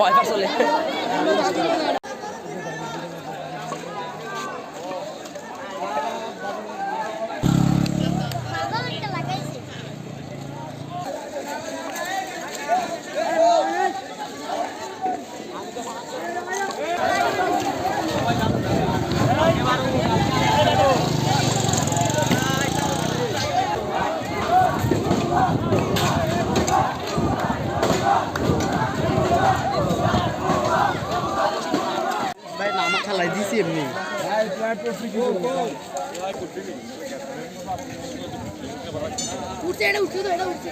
Wiper চলে খালাই দিছি এমনি। উঠছে এটা উঠছে এটা উঠছে।